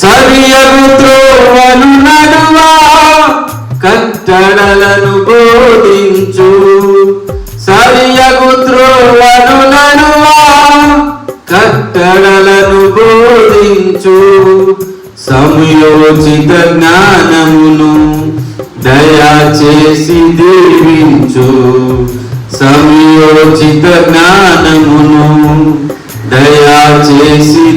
సరియగు త్రోవను నడువా కట్టడలను బోధించు. సరియగు త్రోవను నడువా కట్టడలను బోధించు. సమయోచిత జ్ఞానమును దయచేసి దీవించు. సమయోచిత జ్ఞానమును దయచేసి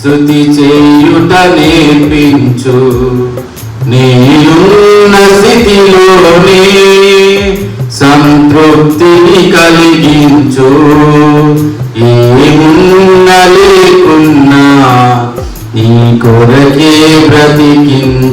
స్థుతి చేయుట నేర్పించు. నేనున్న స్థితిలోనే సంతృప్తిని కలిగించు. ఏమున్న లేకున్నా నీ కొరకే బ్రతికించు